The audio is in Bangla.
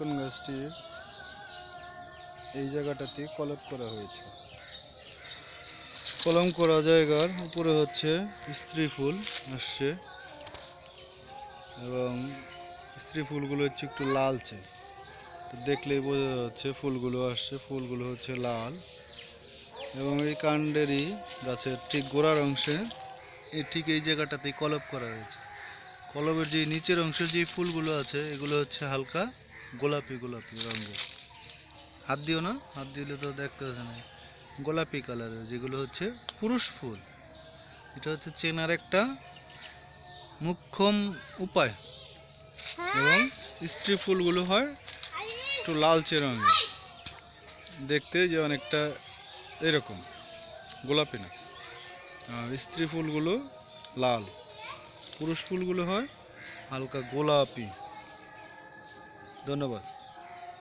লটকন গাছটির এই জায়গাটাতে কলপ করা হয়েছে। কলম করা জায়গার উপরে হচ্ছে স্ত্রী ফুল আসছে এবং স্ত্রী ফুলগুলো হচ্ছে একটু লালচে। দেখলেই বোঝা যাচ্ছে ফুলগুলো আসছে, ফুলগুলো হচ্ছে লাল এবং এই কাণ্ডেরই গাছের ঠিক গোড়ার অংশে এই ঠিক এই জায়গাটাতেই কলপ করা হয়েছে। কলমের যে নিচের অংশে যে ফুলগুলো আছে, এগুলো হচ্ছে হালকা গোলাপি গোলাপি রঙের। হাত দিও না, হাত দিলে তো দেখতে পাচ্ছে না। গোলাপি কালারের যেগুলো হচ্ছে পুরুষ ফুল। এটা হচ্ছে চেনার একটা মুখ্যম উপায়। এবং স্ত্রী ফুলগুলো হয় একটু লালচে রঙের। দেখতে যে অনেকটা এরকম, গোলাপি না। আর স্ত্রী ফুলগুলো লাল। পুরুষ ফুলগুলো হয় হালকা গোলাপি। ধন্যবাদ।